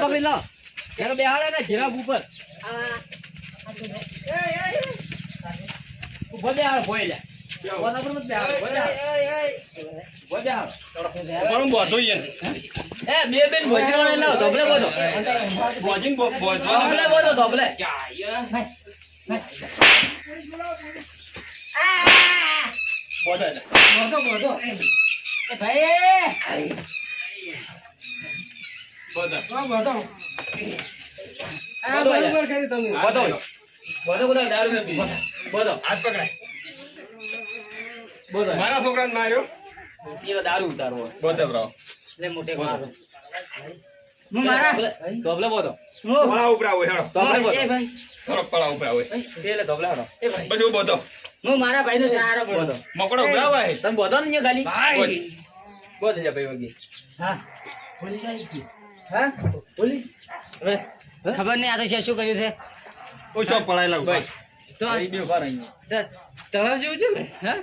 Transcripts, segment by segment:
પકડી લો બેહાડે ને જીરાફ ઉપર ઊભો બેહાડ ભોય લે. બધો બોધો દારૂ બધો હાથ પકડાય. મારા છોકરાને માર્યો? દારૂ ઉતારવો બોતે બ્રો. લે મોટે મારો હું મારા? ધોબલે બોલો. પળા ઉપર આવો હેડો. ધોબલે એ બોલો ભાઈ. હેડો, પળા ઉપર આવો. પેલે ધોબલે હાડો. એ ભાઈ. પછી હું હું મારા ભાઈનો સહારો બોલો. પડો મકોડો ઉપર તમે બોલો ને ખાલી? ભાઈ. બોલ. જા ભાઈ વગી. હા. પોલીસ આવી ગઈ હા? પોલીસ હવે ખબર નહીં આ તો છે શું કર્યું છે? ઓય શોપ પળાયેલા ઉપર. તો આ બે ઊભા રહી તળાવ જેવું છે ને હા?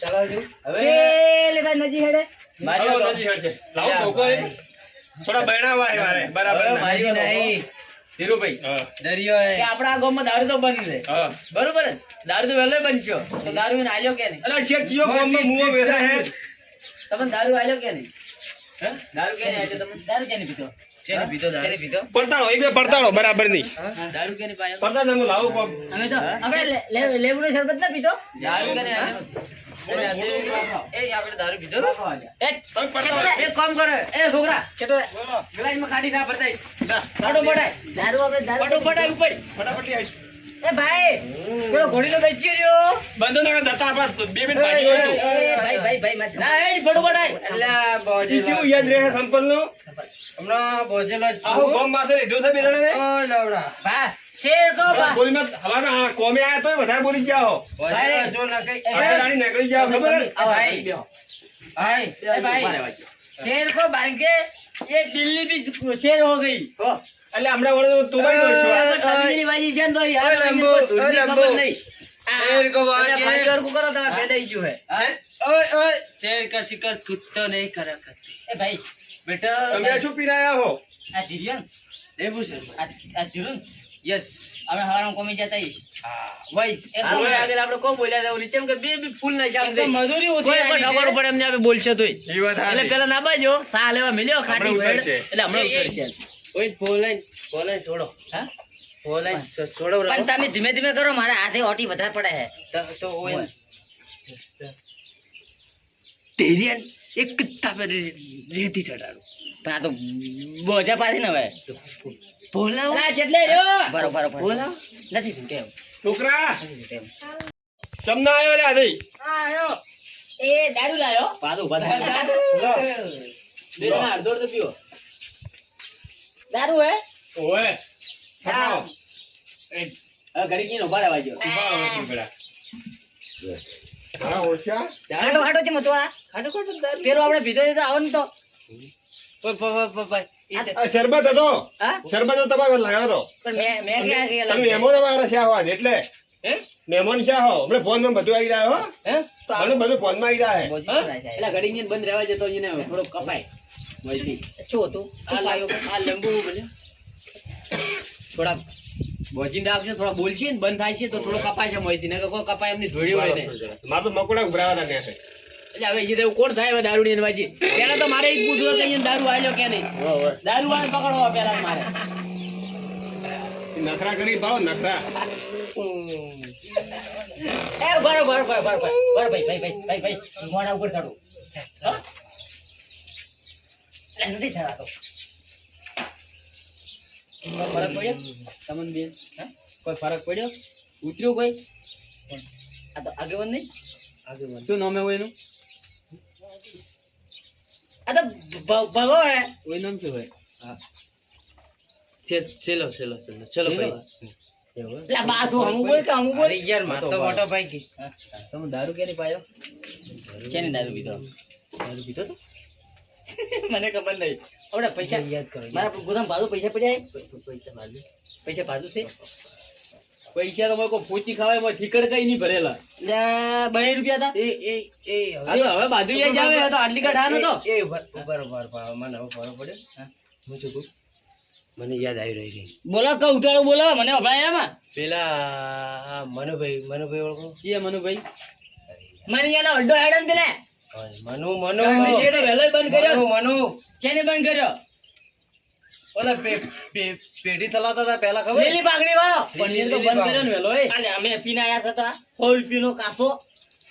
તળાવ જેવું? હવે લે ભાઈ નજી હેડે. હાલો, નજી હેડ છે. લાવો એ. થોડા બૈણાવા હે. મારે. બરાબર. મારી- નહીં. ધીરુભાઈ દરિયો કે આપણા ગામમાં દારૂ તો બંધ છે. બરોબર દારૂ તો વહેલો બનશો. તો દારૂ એને આલ્યો કે નહીં? અલા, શેઠ ચિયો ગામમાં મુઓ બેઠા હે. તમને દારૂ આલ્યો કે નહીં? હે? દારૂ કે નહીં આલ્યો તમે દારૂ દારૂ? શેની પીધો? પડતાળો, એ બે પડતાળો, બરાબર નહીં. હા, દારૂ કેને પાયો? પડતા તમે લાવો કોક. અમે તો અમે લે- લેબુનો શરબત ના પીધો? દારૂ કેને એ આપણે દારૂ પીધો? તો? એક એક કામ કરો. એ છોકરા ચટો ગ્લાસમાં કાઢી ના ભરતાઈ જા, પડાય દારૂ આપણે દારૂ ફટો પડાય ઉપર. ફટાફટ આવીશ. એ ભાઈ પેલો ઘોડીનો બેચી રહ્યો. બંધો ના દત્તા બે મિનિટ ભાગી હોય છું. ભાઈ ભાઈ ભાઈ ના એ ફટો પડાય અલ્યા, ઈ બોજેલો. ચેવું યાદ રહે સંપલનું? હમણાં બોજેલો જ છું. આખું ગામ માથે લીધું છે બિચારાને. ઓય લવડા. ભા શેર કહો હવા ભા બોલીમાં હવાના હા, કોમે આયા તોય વધારે બોલી જ ગયા હો. બોજેલો જો ના કઈ. એ આપણે દાડી નીકળી ગયા ખબર હે? આવો ભાઈ ભાઈ એ ભાઈ शेर को बांध के ये दिल्ली भी शेर हो गई हो એટલે હમણાં વળે તો તુબાઈ દો છો. छबीली बाजी છે ને તો યાર ઓય લંબુ, મને કોઈ ઓય ધૂળની લંબુ. ખબર નહીં. શેર को બાંધ એટલે કે- ભાઈ હરખું કરો તમે પેડાઈ ગયું ओए હા? ઓય ઓય. શેર કા શિકાર કુત્તો નહીં કરા કરતી. એ ભાઈ બેટા તમે આ શું પીરાયા હો? આ ધીર્યન લેબુ છે. આ ધીરુન યસ. આપણે હવારમાં કોમી જતા ઈ. વાઈસ મેં આગળ આપણે કોમ બોલ્યા હતા ઓલી, ચેમ કે બે બે ફૂલ ના શામ થઈ. મધુરી કોઈ પણ ખબર પડે એમને આપણે બોલશે તોય. એ વાત એટલે. પેલા ના બાજો સા લેવા મિલ્યો ખાટી. એટલે હમણાં ઉતરશે. ઓય ફોલાઈન ફોલાઈન છોડો. હા? છોડો પણ તમે ધીમે ધીમે કરો મારા હાથે ઓટી વધારે પડે હે. તો તો ઓય તેરિયન એક કિત્તા પર રેતી ચડાડો પણ આ તો બોજા પાછી ને હવે. બોલાવ. ના જેટલે રહ્યો. બરોબર બોલાવ. નથી તૂટે છોકરા. તમને આવ્યો લે આધી. આયો એ દારૂ લાયો. પાછો ઊભા થાય બે અડધો અડધો પીવો. દારૂ હે? ઓય. ફટાવો. હવે ઘડી કીને ઊભા રહેવા જો ઊભા રહો છોકરા. હા, ઓછા. ખાટો ખાટો છે મતો આ. ખાટો ખાટો પેલો આપણે પીધો તો આવો ને તો. પ પ પ પ પ આ શરબત હતો. શરબત હતો. તમારે હોવા એટલે? હે? મહેમાન શા હો? હમણાં ફોનમાં બધું આવી જાય હા. હે? તો બધું ફોનમાં આવી જાય. એટલે ઘડી ને બંધ રહેવા જતો એને થોડો કપાય. શું હતું? આ લાયો આ લેંબુ બોલે થોડા બોજીને રાખજો થોડા બોલશે ને બંધ થાય છે તો થોડો કપાય છે મોહીથી નકર કોઈ કપાય એમની ધોળી હોય ને. મારે તો મકોડા ઉભરાવાના છે. એટલે હવે કોણ થાય હવે દારૂની અંદર વાજી પેલા તો મારે એ જ પૂછવું કે અહીંયા દારૂ આવ્યો કે નહીં. દારૂ વાળા પકડવા પેલા મારે. નખરા કરી ભાવ નખરા. એ બરો બરો બરો બરો ભાઈ ભાઈ ભાઈ ભાઈ ભાઈ. મોડા ઉપર ચડો. નથી ચડાતો. કોઈ ફરક પડ્યો? તમને હે? કોઈ ફરક પડ્યો? ઉતર્યું કોઈ? આ તો આગેવાન નહીં? આગેવાન. શું નામે હોય એનું? આ તો ભગો હે. કોઈ નામ શું હોય? છે સેલો સેલો સેલો ચલો ભાઈ. એટલે બાથું હમું બોલ કે હમું બોલ? યાર માર તો મોટો ભાઈ કે. તમે દારૂ કેની પાયો? દારૂ પીધો? દારૂ પીધો તો? મને ખબર નહીં. આપણે પૈસા યાદ કરો મારા ગોદામ ભાડું પૈસા પડ્યા પૈસા બાજુ પૈસા ભાડું છે? પૈસા તો કોઈ પૂછી ખાવાય એમાં ઠીકડ કઈ નહીં ભરેલા. બે રૂપિયા હતા? એ એ એ હાલો હવે બાજુ જ જાવે તો આટલી કાઢ નતો એ બરોબર. મને હવે ખબર પડે. હું? શું કહું મને યાદ આવી રહી ગઈ બોલા કઉ ઉતાળો બોલો મને અભળાય એમાં પેલા મનુભાઈ મનુભાઈ ઓળખો? કે મનુભાઈ. મને યાદ અડ્ડો હેડન પેલા. મનુ મનુ. જેડે વેલો બંધ કર્યો. મનુ મનુ. બંધ કર્યો. ઓલે પે- પે- પેઢી ચલાવતા હતા પહેલા ખબર? લીલી પાઘડી વાળો. પનીર તો બંધ કર્યો ને વેલો એ. અલે અમે પીને આયા હતા. ફોલ પીનો કાસો.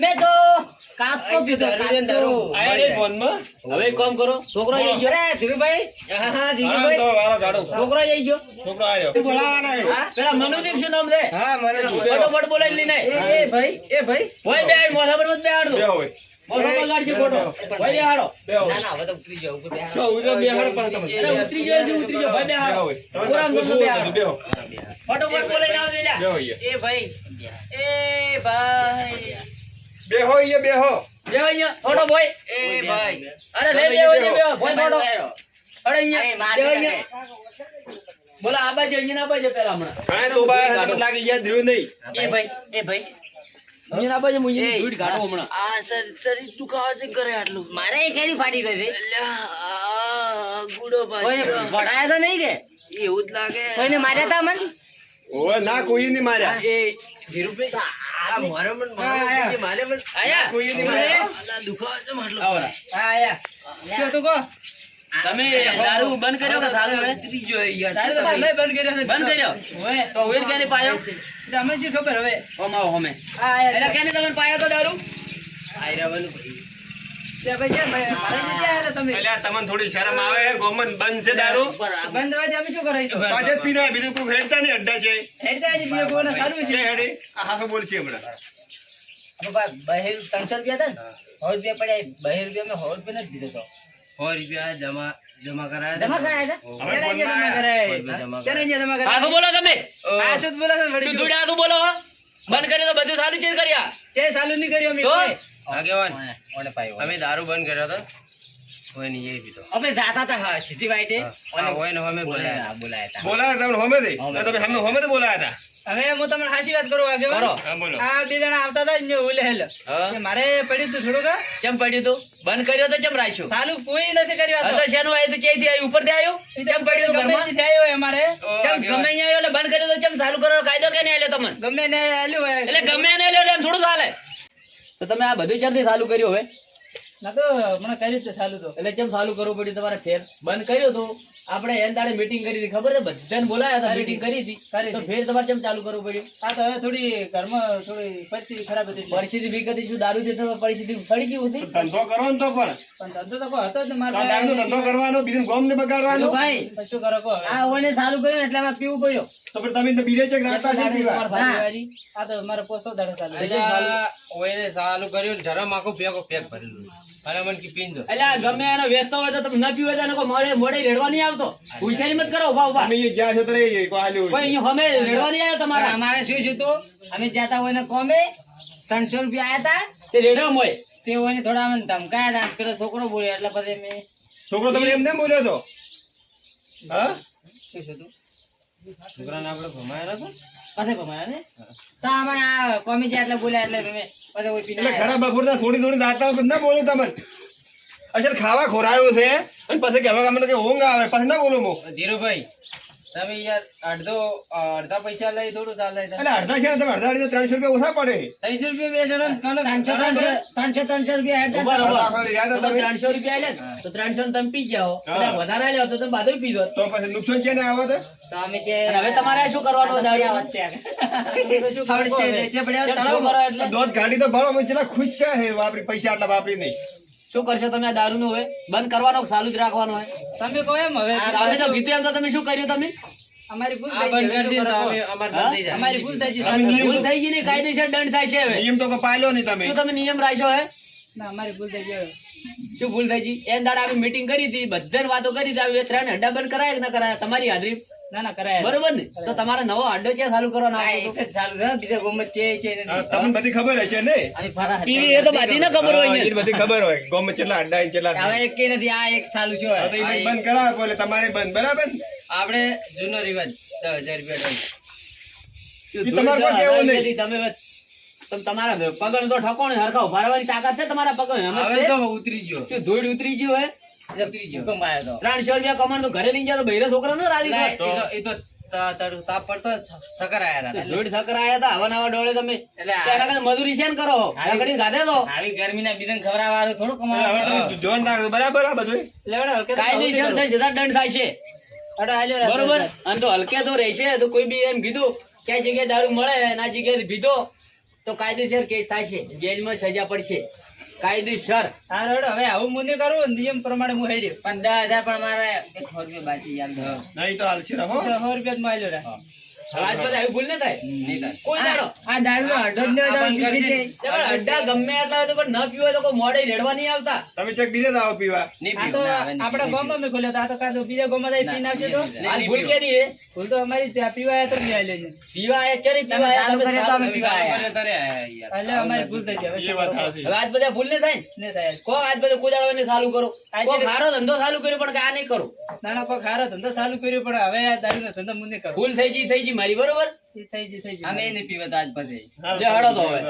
મે તો કાસો પીધો કાસો. દારૂ. આયા ફોનમાં? હવે કામ કરો છોકરો જઈ ગયો. અરે ધીરુભાઈ. હા હા ધીરુભાઈ. તો વાળો ગાડો. છોકરો જઈ ગયો. છોકરો આવ્યો. આયો. હા પેલા મનુદીપ શું નામ છે? હા મને ફટોફટ બોલાવી લઈને. એ એ ભાઈ એ ભાઈ. હોય બે મોઢા પર મત બેહાડજો. બે હોય. મોઢા બગાડશે ખોટો હોય બેહાડો. બે ના ના હવે તો ઉતરી જાવ ઉપર બેહાડો. જો, ઉજો બે પણ તમે. અરે ઉતરી જાવ ઉતરી જાવ ભાઈ બેહાડો. પૂરા પૂછવું અંગમનો હોય તો બેહાડો. બે હોય. ફટોફટ બોલાવી દેલા હોય. એ ભાઈ એ ભાઈ. બે હોય, એ બે હો. થોડો બોય એ ભાઈ. અરે લે બે હોય બે હોય થોડો અરે અહીંયા. બે અહીંયા. બોલા આ બાજુ અહીંયા ના બાજુ પેલા હમણાં. લાગે યાદ નહીં. એ ભાઈ એ ભાઈ. અહીંયા ના બાજુ મુંજી કાઢો હમણાં. આ સર શરીર દુખાવા છે કરે આટલું. મારે એ કેરી ફાટી ગઈ અલ્યા, ગુડો ભાઈ. વડાયા તો નહીં કે? એવું જ લાગે. કોઈને માર્યા તા મન? ના કોઈ નહીં માર્યા. એ ધીરુભાઈ આ મારે પણ મારે મારે પણ આયા. કોઈ નહીં માર્યા. દુખાવા છે તમે દારૂ બંધ કર્યો કે ચાલુ હવે ત્રીજો ગયો યાર બંધ કર્યો તો હવે ક્યારે પાયો? હોમ આવો હોમે. એટલે કેને તમે પાયો તો દારૂ? આયરા ભાઈ. અલ્યા, તમને થોડી શરમ આવે? ગોમન બંધ છે દારૂ? પાછળ જ બીજું કોઈ હેડતા નહીં અડ્ડા છે. છે હેડે. આ હાસો બોલ છે હમણાં બહેર ત્રણસો રૂપિયા હતા ને? સો રૂપિયા પડ્યા બહેર રૂપિયા મેં સો રૂપિયા નથી દીધો તો. સો રૂપિયા જમા જમા કરાયા જમા કરાયા હતા? હવે ફોનમાં આયા. બોલો શું ધૂળ બોલો બંધ કર્યું તો બધું સારું ચેન્જ કર્યા. તો? આગેવાન અમે દારૂ બંધ કર્યો હતો. કોઈ નહીં એ પીતો અમે જાતા હતા સીધી વાઈટે. હા હોય ને અમે બોલાયા બોલાયા હતા. બોલાયા હતા હોમે થી? તમે હમે હોમે થી બોલાયા હતા? હવે હું તમને સાચી વાત કરું આગળ કરો. આ બે જણા આવતા હતા ને ઓલે હેલ. કે મારે પડ્યું તું થોડુંક ચમ પડ્યું તું? બંધ કર્યો તો ચમ રાખ્યું? સાલું કોઈ નથી કર્યું તો. તો શેનું આવ્યું તું? ચેથી આવ્યું? ઉપરથી આવ્યું? ચમ પડ્યું તું ગમે ઘરમાં? થી આવ્યો હોય અમારે. ચમ ગમે અહીંયા આવ્યો એટલે બંધ કર્યો તો ચમ ચાલુ કરવાનો કાયદો કે નહીં આવ્યો તમને? ગમે ને આલ્યું હોય. એટલે ગમે ને આવ્યો એમ થોડું ચાલે. તો તમે આ બધું ચમથી ચાલુ કર્યું હવે? ના તો મને કર્યું તો ચાલુ તો. એટલે ચમ સાલું કરવું પડ્યું તમારે ફેર? બંધ કર્યું હતું આપણે એન દાડે મીટિંગ કરી હતી ખબર છે? બધાને બોલાયા હતા મીટિંગ કરી હતી. તો ફેર તમારે કેમ ચાલુ કરવું પડ્યું? હા તો હવે થોડી ઘરમાં થોડી પરિસ્થિતિ ખરાબ હતી પરિસ્થિતિ બીક હતી શું દારૂ થી પરિસ્થિતિ ફરી ગયું હતી? ધંધો કરો ને તો પણ. પણ ધંધો તો હતો જ ને મારે ધંધો કરવાનો બીજું ગોમ ને બગાડવાનો. ભાઈ પછી શું કરો કો આ ઓને ચાલુ કર્યું એટલે અમે પીવું પડ્યો. તો પણ તમે તો બીજે ચેક રાખતા છે પીવા. આ તો મારે પોસો દાડે ચાલુ. અલ્યા, ચાલુ કર્યું ને ધરમ આખો પેક પેક ભરેલું અને કી પીન દો. એટલે ગમે એનો વેચતો હોય તો તમે ન પીવો તો નકો મોડે મોડે રેડવા નહીં આવતો. હુંશિયારી મત કરો ઊભા ઊભા. અમે જ્યાં છો ત્યારે એ કોઈ આલ્યું કોઈ અહીં અહીંયા હમે રેડવા નહીં આવ્યો તમારા. અમારે શું શું તો? અમે જાતા હોય ને કોમે ત્રણસો રૂપિયા આયા હતા તે રેડો મોય. તે હોય ને થોડા મને ધમકાયા હતા પેલો છોકરો બોલ્યો એટલે પછી મેં છોકરો તમને એમ નેમ બોલ્યો તો હા? શું શું તું? છોકરાને આપણે ભમાયા નતો પછી ભમાયા ને? તો અમને આ કોમી જ્યાં એટલે બોલ્યા એટલે મેં પછી એટલે. ખરાબ બપોરના છોડી છોડી ના બોલું તમને. અસર ખાવા ખોરાયું છે. અને પછી કહેવા કે ઊંઘ આવે પછી ના બોલું હું. ધીરુભાઈ તમે યાર અડધો અડધા પૈસા લઈ થોડું ચાલે એટલે અડધા છે તમે અડધા અડધા ત્રણસો રૂપિયા ઓછા પડે. ત્રણસો રૂપિયા બે જણા ત્રણસો ત્રણસો ત્રણસો ત્રણસો. રૂપિયા. ત્રણસો તો ત્રણસો તમે પી. હા. વધારે આલ્યા તો તમે હોત. તો પછી નુકસાન છે ને આવે તો છે હવે તમારે શું કરવાનું? દોધ ગાડી તો ભાડો અમે ખુશ છે વાપરી પૈસા આટલા વાપરી નહીં. શું કરશો તમે? આ દારૂનું હવે બંધ કરવાનો કે ચાલુ જ રાખવાનો હોય? તમે કહો એમ હવે. તમે તો કીધું એમ તો તમે શું કર્યું તમે? અમારી ભૂલ થઈ ગઈ, ને કરો તો અમે કહો? અમાર બંધ થઈ જાય. અમારી ભૂલ થઈ ગઈ અમે નિયમ ભૂલ થઈ ગઈ ને કાયદેસર દંડ થાય છે હવે. નિયમ તો કોઈ નહીં તમે. શું તમે નિયમ રાખ્યો હે? ના અમારી ભૂલ થઈ ગઈ શું ભૂલ થઈ ગઈ? એન દાડા આપણે મીટિંગ કરી હતી બધાને વાતો કરી હતી ત્રણ અડ્ડા બંધ કરાય કે ના કરાય? તમારી હાજરી? ના ના કરાય બરોબર ને? તો તમારે નવો અડ્ડો છે ચાલુ કરવાનો આ એક જ ચાલુ છે બીજા ગોમત છે છે તમને બધી ખબર હશે ને? અને ફરા તો? ઈ એ તો બધી ને ખબર હોય હા, બધી ખબર હોય. ગોમાં કેટલા અડ્ડા છે, કેટલા હવે એક કે નથી આ એક ચાલુ છે તો ઈ બંધ કરાવો એટલે તમારે બંધ બરાબર આપણે જૂનો રિવાજ દસ હજાર રૂપિયા તમારે કોઈ કહેવું નહીં. તમે તમારા પગડ તો ઠકોણ હરખા ઉભારવાની તાકાત છે તમારા પગડ હવે તો ઉતરી ગયો. ધૂળ ઉતરી ગયો હે? ઉતરી ગયો ભૂકંપ આવ્યો તો? ત્રણસો રૂપિયા કમાણ તો ઘરે લઈને જાઓ તો છોકરા નો રાજી એ તો- એ તો તા- તારું તાપ પડતો સકર આયા હતા. ધૂળ થકર આયા તા હવા નવા ડોળે તમે. એટલે આ- તેના કરતા મજૂરી છે ને કરો લાકડી ગાધે તો? આવી ગરમીના બીજાને ખવડાવવાનું થોડું કમાવાનું. જોન રાખજો બરાબર આ બધું લેવડો હલકે તો કાયદેસર સીધા દંડ થાય છે. બરોબર? અને તો હલકે તો રહેશે તો કોઈ બી એમ કીધું કે આ જગ્યાએ દારૂ મળે એના જગ્યાએ પીધો? તો કાયદેસર કેસ થાય છે. જેલમાં સજા પડશે. કાયદેસર. હા રડો. હવે આવું હું ને કરું નિયમ પ્રમાણે હું દસ હજાર પણ મારે એક સો રૂપિયા બાકી યાર. નહીં તો હાલશે રહો 100 રૂપિયા માં હાલ્યો રા આજ આવી ભૂલ ન થાય કોઈ દાડો આ દારૂનો અડધો જ નહીં હોય તો આ બંધ પીછે કરજે. છે. તમે અડ્ડા ગમે એટલા તો પણ ન પીવો તો કોઈ મોડે રેડવા નહીં આવતા તમે ચેક બીજે જ પીવા નહીં તો પીવું. આપણા ગામમાં ખોલ્યો આ તો કાં બીજા ગામમાં જઈને પીને આવશે તો નહીં, ભૂલ કેરી હે ભૂલ તો અમારી છે. પીવા આવ્યા તો નહીં હાલ્યો પીવા આયા ચરી પીવા આયા ચાલુ તમે તો અમે સારું. તમે ચાલુ કર્યો ત્યારે આયા યાર. એટલે અમારી ભૂલ થઈ જાય હવે એ શું વાત કરવું? સાચી. હવે આજ બધા ભૂલ ને થાય ને? થાય કો આજ બધું કુદાડો ને ચાલુ કરો આજે ખારો ધંધો ચાલુ કર્યો પણ આ નહીં કરો ના ના કોઈ ખારો ધંધો ચાલુ કર્યો પણ હવે આ દારૂનો ધંધો મને ભૂલ થઈ ગઈ થઈ ગઈ મારી બરોબર? થઈ ગઈ થઈ ગઈ અમે એને પીવા તો આજ પછી સારું, જે હડો તો હવે.